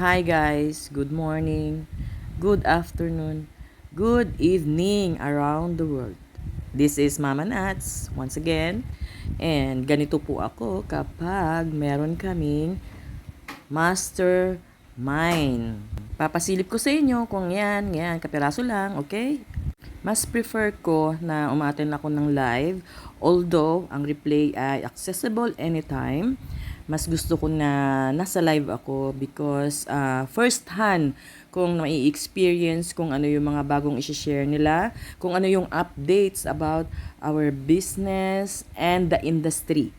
Hi guys, good morning, good afternoon, good evening around the world. This is Mama Nats once again. And ganito po ako kapag meron kaming master mind. Papasilip ko sa inyo kung yan, yan, kapiraso lang, okay? Mas prefer ko na umaten ako ng live, although ang replay ay accessible anytime mas gusto ko na nasa live ako because uh, first hand kung mai-experience kung ano yung mga bagong i-share nila, kung ano yung updates about our business and the industry.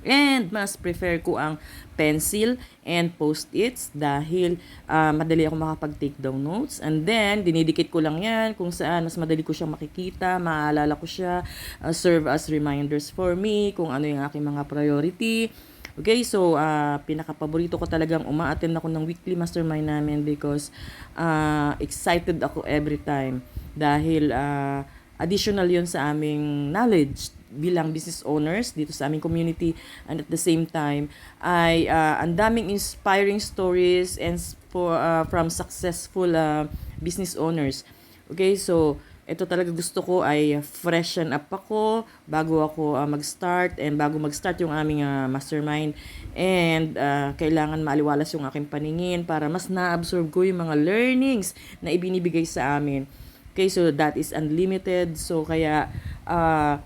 And mas prefer ko ang pencil and post-its dahil uh, madali ako makapag-take down notes. And then, dinidikit ko lang yan kung saan mas madali ko siyang makikita, maaalala ko siya, uh, serve as reminders for me kung ano yung aking mga priority Okay, so uh, pinaka-paborito ko talagang uma-attend ako ng weekly mastermind namin because uh, excited ako every time dahil uh, additional yon sa aming knowledge bilang business owners dito sa aming community and at the same time ay uh, ang daming inspiring stories and for uh, from successful uh, business owners. Okay, so ito talaga gusto ko ay freshen up ako bago ako uh, mag-start and bago mag-start yung aming uh, mastermind and uh, kailangan maaliwalas yung aking paningin para mas na-absorb ko yung mga learnings na ibinibigay sa amin. Okay, so that is unlimited. So kaya uh,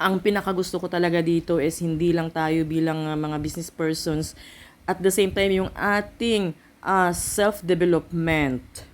ang pinakagusto ko talaga dito is hindi lang tayo bilang uh, mga business persons at the same time yung ating uh, self-development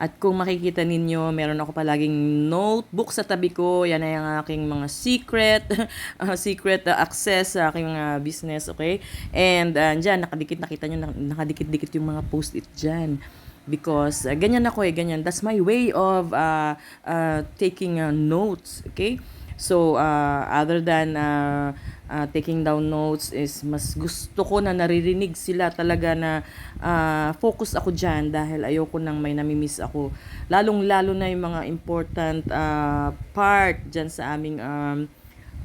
at kung makikita ninyo, meron ako palaging notebook sa tabi ko. Yan ay ang aking mga secret, uh, secret uh, access sa aking uh, business, okay? And uh, dyan, nakadikit, nakita nyo, nakadikit-dikit yung mga post-it dyan because uh, ganyan ako eh ganyan that's my way of uh, uh, taking uh, notes okay so uh, other than uh, uh, taking down notes is mas gusto ko na naririnig sila talaga na uh, focus ako dyan dahil ayoko nang may namimiss ako. Lalong-lalo na yung mga important uh, part dyan sa aming um,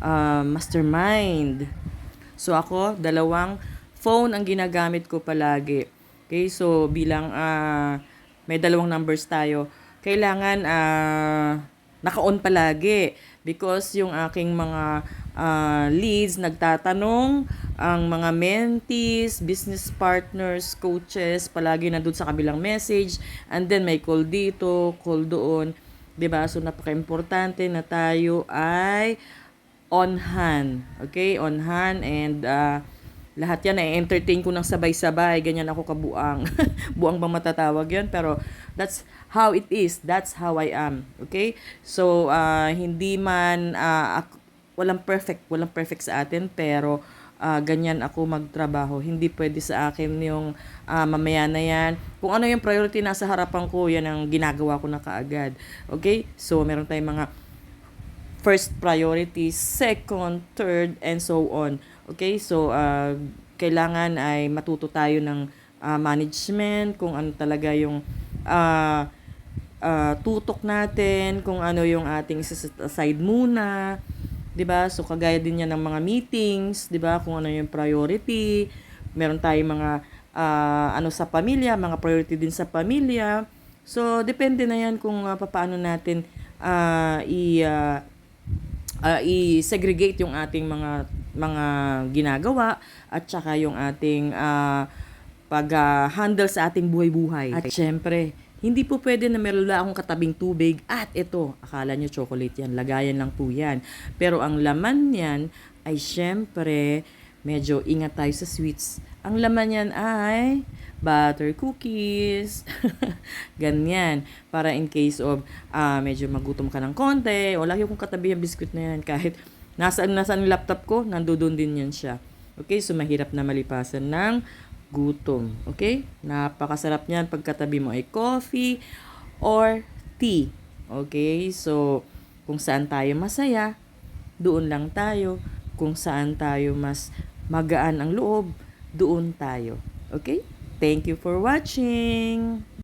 uh, mastermind. So ako, dalawang phone ang ginagamit ko palagi. Okay, so bilang uh, may dalawang numbers tayo, kailangan uh, naka-on palagi because yung aking mga uh, leads nagtatanong ang mga mentees, business partners, coaches palagi na doon sa kabilang message and then may call dito, call doon 'di ba? So napaka-importante na tayo ay on hand. Okay? On hand and uh, lahat yan ay entertain ko ng sabay-sabay. Ganyan ako kabuang. Buang bang matatawag yan? Pero that's how it is. That's how I am. Okay? So, uh, hindi man, uh, ako, walang perfect. Walang perfect sa atin. Pero, uh, ganyan ako magtrabaho. Hindi pwede sa akin yung uh, mamaya na yan. Kung ano yung priority nasa harapan ko, yan ang ginagawa ko na kaagad. Okay? So, meron tayong mga first priority, second, third, and so on. Okay, so uh, kailangan ay matuto tayo ng uh, management, kung ano talaga yung uh, uh, tutok natin, kung ano yung ating aside muna, 'di ba? So kagaya din yan ng mga meetings, 'di ba? Kung ano yung priority, meron tayong mga uh, ano sa pamilya, mga priority din sa pamilya. So depende na yan kung uh, paano natin uh, i uh, uh, i-segregate yung ating mga mga ginagawa at saka yung ating uh, pag-handle uh, sa ating buhay-buhay. At syempre, hindi po pwede na meron akong katabing tubig at ito, akala nyo chocolate yan, lagayan lang po yan. Pero ang laman niyan ay syempre, medyo ingat tayo sa sweets. Ang laman niyan ay butter cookies, ganyan. Para in case of uh, medyo magutom ka ng konti, o lagi kong katabi yung biscuit na yan kahit Nasaan nasaan laptop ko? Nandoon din yan siya. Okay, so mahirap na malipasan ng gutom. Okay? Napakasarap niyan pagkatabi mo ay coffee or tea. Okay? So, kung saan tayo masaya, doon lang tayo. Kung saan tayo mas magaan ang loob, doon tayo. Okay? Thank you for watching!